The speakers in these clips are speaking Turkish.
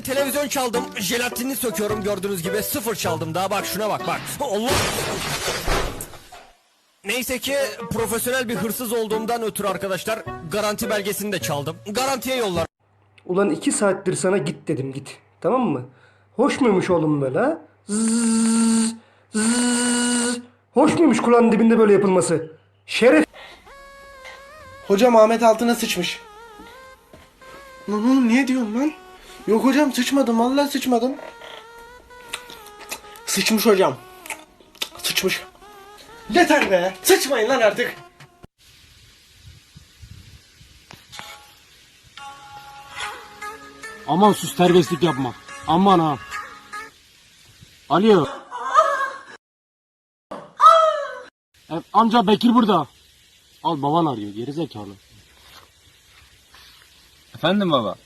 de televizyon çaldım. Jelatinini söküyorum gördüğünüz gibi. Sıfır çaldım daha bak şuna bak bak. Allah. Neyse ki profesyonel bir hırsız olduğumdan ötürü arkadaşlar garanti belgesini de çaldım. Garantiye yollar. Ulan iki saattir sana git dedim git. Tamam mı? Hoş muymuş oğlum böyle ha? Zzz, zzz. Hoş muymuş kulağın dibinde böyle yapılması? Şeref. Hocam Ahmet altına sıçmış. Lan oğlum niye diyorsun lan? Yok hocam sıçmadım vallahi sıçmadım. Sıçmış hocam. Sıçmış. Yeter be. Sıçmayın lan artık. Aman sus terbiyesizlik yapma. Aman ha. Alo. E, amca Bekir burada. Al baban arıyor geri zekalı. Efendim baba.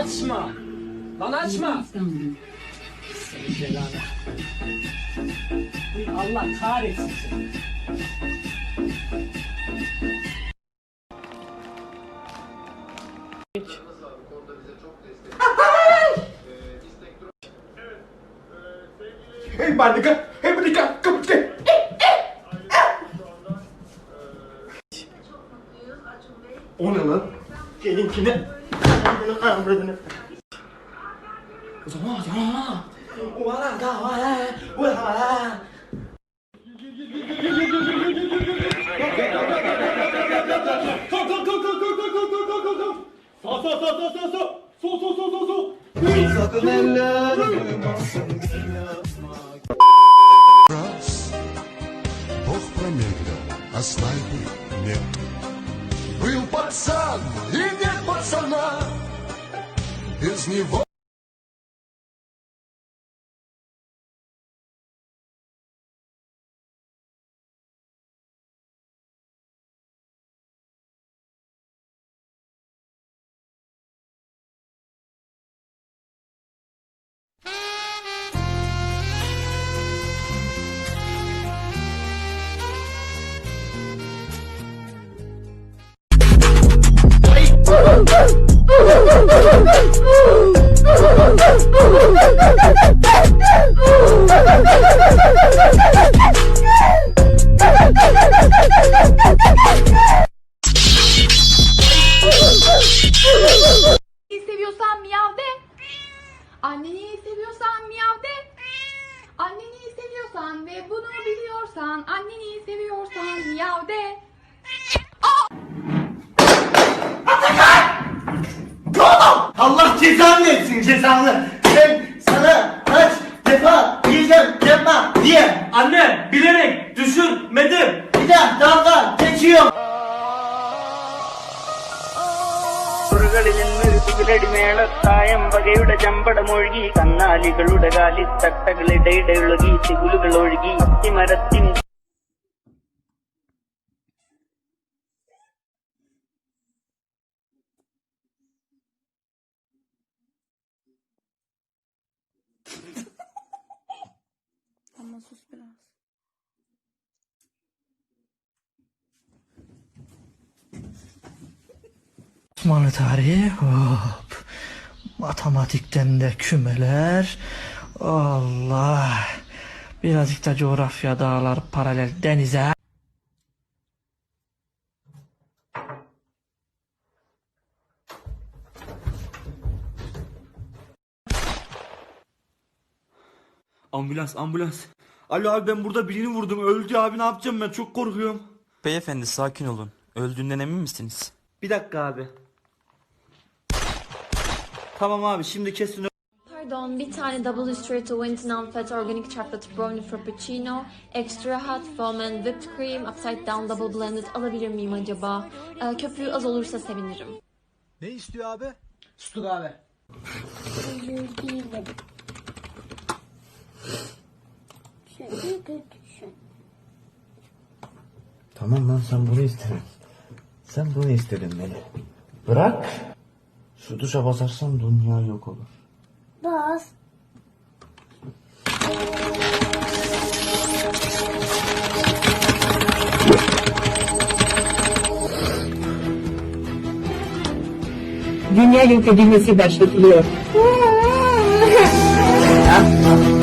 Açma. Lan açma. Allah kahretsin seni. Hey bandika. Hey bandika. Kapı O ne lan? Seninkine. O раз Бог промедлил, а снайпер нет Был пацан и нет пацана. Без него seviyorsan miyav de. Anneni seviyorsan miyav de. Anneni seviyorsan ve bunu biliyorsan, anneni seviyorsan miyav de. Allah cezanı versin cezanı. Ben sana kaç defa diyeceğim yapma diye. Anne bilerek düşürmedim. Bir daha dalga geçiyor. ുകളിൽ നിന്നൊരു കുതിരടിമേളത്തായം വകയുടെ ചമ്പടമൊഴുകി കന്നാലികളുടെ കാലിത്തട്ടകളിടയിടെ ഒഴുകി തികുലുകൾ ഒഴുകി അത്തിമരത്തിൻ Osmanlı tarihi hop. Matematikten de kümeler. Allah. Birazcık da coğrafya dağlar paralel denize. Ambulans ambulans. Alo abi ben burada birini vurdum. Öldü abi ne yapacağım ben çok korkuyorum. Beyefendi sakin olun. Öldüğünden emin misiniz? Bir dakika abi. Tamam abi şimdi kesin Pardon, bir tane double straight to wint non-fat organic chocolate brownie frappuccino, extra hot foam and whipped cream, upside down double blended alabilir miyim acaba? Ee, köpüğü az olursa sevinirim. Ne istiyor abi? Sütlü kahve. Tamam lan sen bunu istedin. Sen bunu istedin beni. Bırak. Şu tuşa basarsan dünya yok olur. Bas. Dünya yok edilmesi başlatılıyor.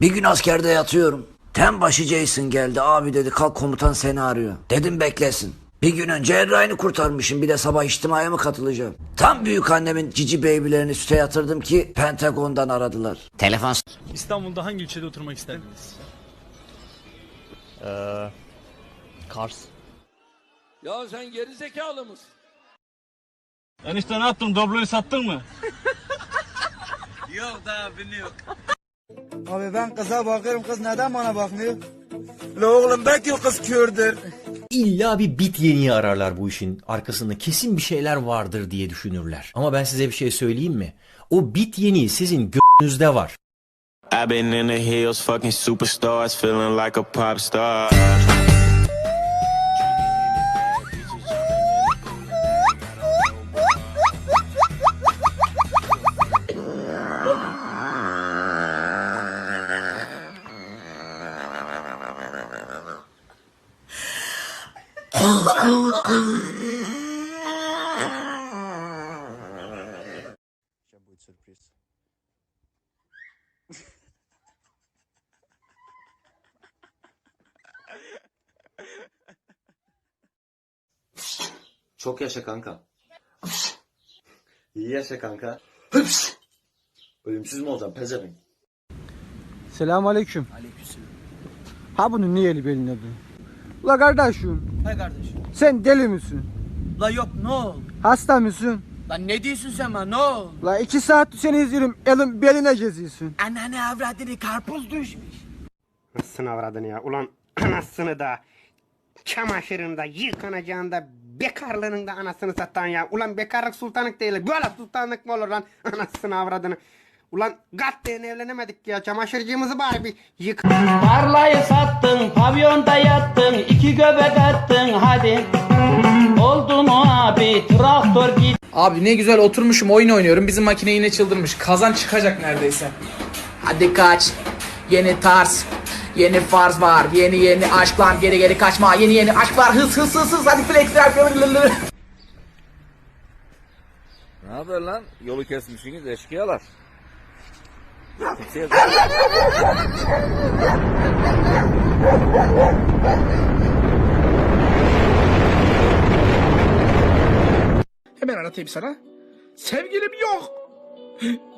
Bir gün askerde yatıyorum. Ten başı Jason geldi. Abi dedi kalk komutan seni arıyor. Dedim beklesin. Bir gün önce Erray'ını kurtarmışım. Bir de sabah içtimaya mı katılacağım? Tam büyük annemin cici beybilerini süte yatırdım ki Pentagon'dan aradılar. Telefon İstanbul'da hangi ilçede oturmak isterdiniz? Kars. Ya sen geri zekalı mısın? Enişte ne yaptın? Dobloyu sattın mı? Abi ben kıza bakıyorum kız neden bana bakmıyor? La oğlum belki o kız kördür. İlla bir bit yeniği ararlar bu işin. Arkasında kesin bir şeyler vardır diye düşünürler. Ama ben size bir şey söyleyeyim mi? O bit yeniği sizin gönlünüzde var. I've been in the hills, fucking superstars, feeling like a pop star. Çok yaşa kanka. İyi yaşa kanka. Ölümsüz mü olacağım pezevenk? Selamun aleyküm. Ha bunun niye eli belin adı? La kardeşim. He kardeşim. Sen deli misin? La yok ne oldu? Hasta mısın? Lan ne diyorsun sen bana ne oldu? La iki saat seni izliyorum. Elin beline geziyorsun. Anneanne avradını karpuz düşmüş. Anasını avradını ya. Ulan anasını da çamaşırını da yıkanacağını da bekarlığının da anasını satan ya. Ulan bekarlık sultanlık değil. Böyle sultanlık mı olur lan? Anasını avradını. Ulan gatleyen evlenemedik ya. Çamaşırcığımızı bari bir yık. Tarlayı sattın, pavyonda yattın, iki göbek attın hadi. Oldu mu abi, traktör git. Abi ne güzel oturmuşum oyun oynuyorum. Bizim makine yine çıldırmış. Kazan çıkacak neredeyse. Hadi kaç. Yeni tarz. Yeni farz var. Yeni yeni aşklar geri geri kaçma. Yeni yeni aşklar hız hız hız hız. Hadi flex Ne haber lan? Yolu kesmişsiniz eşkıyalar. Hemen anlatayım sana. Sevgilim yok.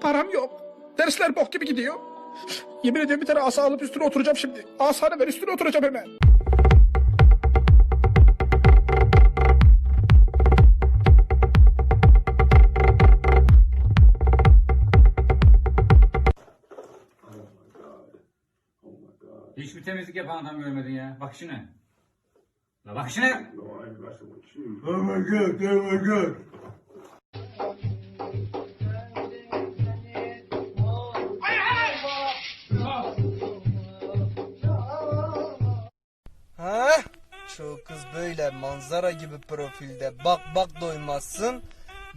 Param yok. Dersler bok gibi gidiyor. Yemin ediyorum bir tane asa alıp üstüne oturacağım şimdi. Asanı ver üstüne oturacağım hemen. Hiçbir temizlik yapan adam görmedin ya. Bak şuna. La bak şuna. Ha? Şu kız böyle manzara gibi profilde bak bak doymazsın.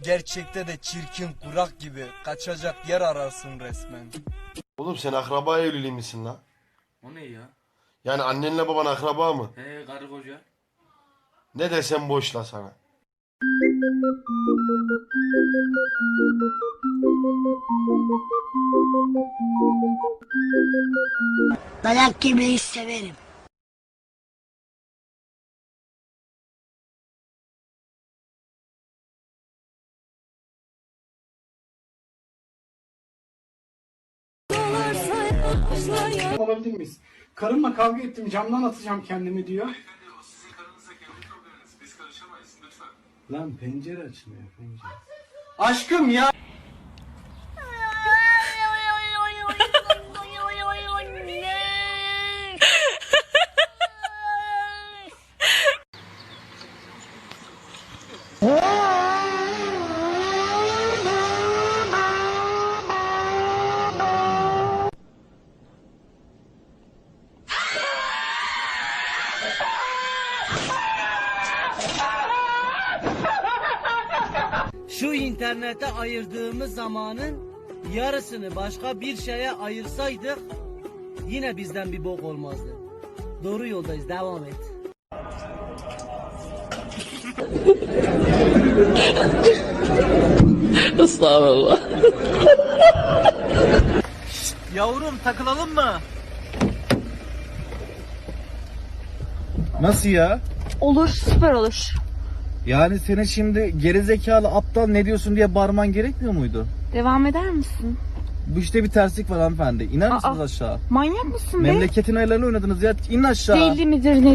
Gerçekte de çirkin kurak gibi kaçacak yer ararsın resmen. Oğlum sen akraba evliliği misin lan? O ne ya? Yani annenle baban akraba mı? He karı koca. Ne desem boş la sana. Dayak yemeyi severim. Olabilir miyiz? Karımla kavga ettim camdan atacağım kendimi diyor. Lan pencere açmıyor pencere. Aşkım ya. Şu internete ayırdığımız zamanın yarısını başka bir şeye ayırsaydık yine bizden bir bok olmazdı. Doğru yoldayız devam et. Estağfurullah. Yavrum takılalım mı? Nasıl ya? Olur süper olur. Yani senin şimdi gerizekalı aptal ne diyorsun diye bağırman gerekmiyor muydu? Devam eder misin? Bu işte bir terslik var hanımefendi. İner misiniz aşağı? Manyak mısın be? Memleketin ayarlarını oynadınız ya. İn aşağı. Deli midir nedir?